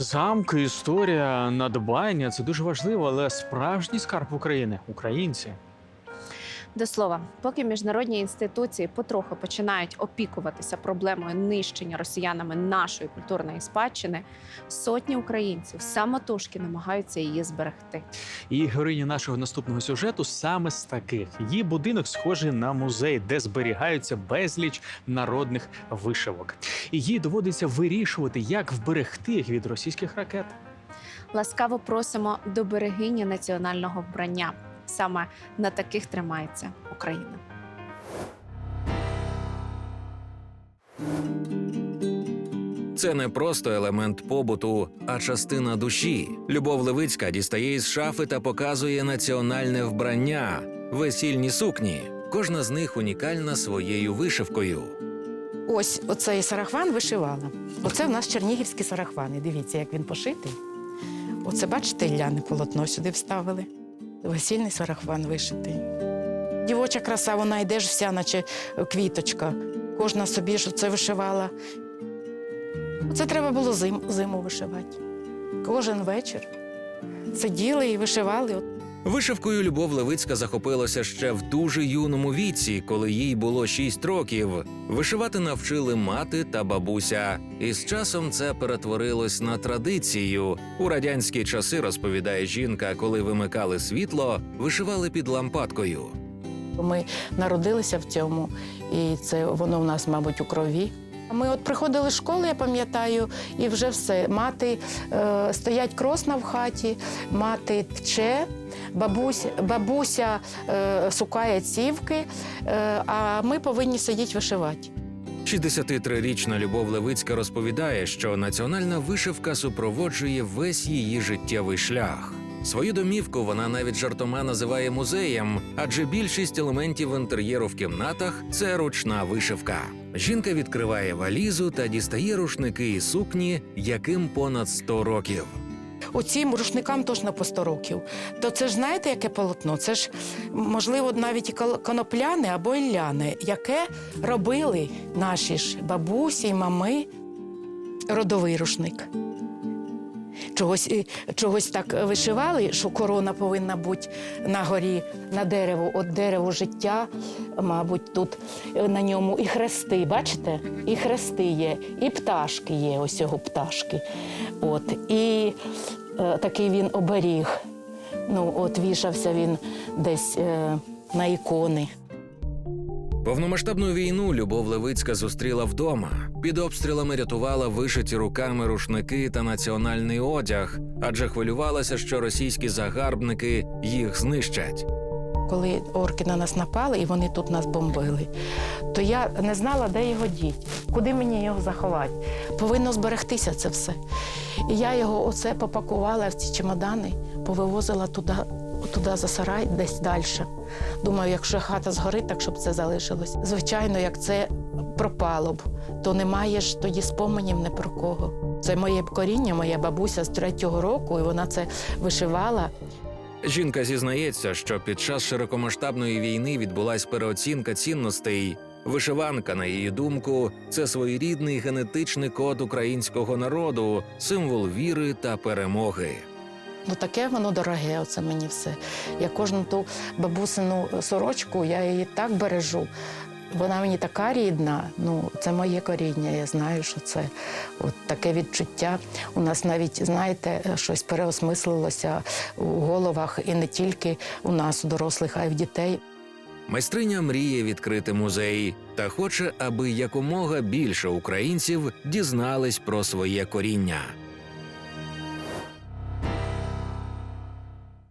Замки, історія, надбання це дуже важливо, але справжній скарб України українці. До слова, поки міжнародні інституції потроху починають опікуватися проблемою нищення росіянами нашої культурної спадщини, сотні українців самотужки намагаються її зберегти. І героїня нашого наступного сюжету саме з таких. Її будинок схожий на музей, де зберігаються безліч народних вишивок. І їй доводиться вирішувати, як вберегти їх від російських ракет. Ласкаво просимо до берегині національного вбрання. Саме на таких тримається Україна. Це не просто елемент побуту, а частина душі. Любов Левицька дістає із шафи та показує національне вбрання, весільні сукні. Кожна з них унікальна своєю вишивкою. Ось оцей сарафан вишивала. Оце в нас чернігівські сарафани. Дивіться, як він пошитий. Оце, бачите, ляне полотно сюди вставили. Весільний сарафан вишитий. Дівоча краса, вона йде ж вся, наче квіточка. Кожна собі ж це вишивала. Це треба було зим, зиму вишивати. Кожен вечір сиділи і вишивали. Вишивкою Любов Левицька захопилася ще в дуже юному віці, коли їй було 6 років. Вишивати навчили мати та бабуся. І з часом це перетворилось на традицію. У радянські часи розповідає жінка, коли вимикали світло, вишивали під лампадкою. Ми народилися в цьому, і це воно в нас, мабуть, у крові. Ми от приходили з школи, я пам'ятаю, і вже все. Мати е, стоять кросна в хаті, мати тче, бабуся, бабуся е, сукає цівки, е, а ми повинні сидіти вишивати. 63-річна Любов Левицька розповідає, що національна вишивка супроводжує весь її життєвий шлях. Свою домівку вона навіть жартома називає музеєм, адже більшість елементів інтер'єру в кімнатах це ручна вишивка. Жінка відкриває валізу та дістає рушники і сукні, яким понад 100 років. Оцім рушникам точно по 100 років. То це ж знаєте, яке полотно? Це ж, можливо, навіть і конопляне або ілляне, яке робили наші ж бабусі й мами родовий рушник. Чогось, чогось так вишивали, що корона повинна бути на горі, на дерево, от дерево життя, мабуть, тут е, на ньому і хрести, бачите? І хрести є, і пташки є, ось його пташки. От, і е, такий він оберіг. Ну, от вішався він десь е, на ікони. Повномасштабну війну Любов Левицька зустріла вдома. Під обстрілами рятувала вишиті руками рушники та національний одяг, адже хвилювалася, що російські загарбники їх знищать. Коли орки на нас напали і вони тут нас бомбили, то я не знала, де його діти, куди мені його заховати. Повинно зберегтися це все. І я його оце попакувала в ці чемодани, повивозила туди, туди за сарай, десь далі. Думаю, якщо хата згорить, так щоб це залишилось. Звичайно, як це пропало б, то немає ж тоді споменів ні про кого. Це моє коріння, моя бабуся з третього року, і вона це вишивала. Жінка зізнається, що під час широкомасштабної війни відбулась переоцінка цінностей. Вишиванка, на її думку, це своєрідний генетичний код українського народу, символ віри та перемоги. Ну таке воно дороге, оце мені все. Я кожну ту бабусину сорочку, я її так бережу. Вона мені така рідна, ну це моє коріння. Я знаю, що це от таке відчуття. У нас навіть, знаєте, щось переосмислилося у головах, і не тільки у нас, у дорослих, а й в дітей. Майстриня мріє відкрити музей та хоче, аби якомога більше українців дізнались про своє коріння.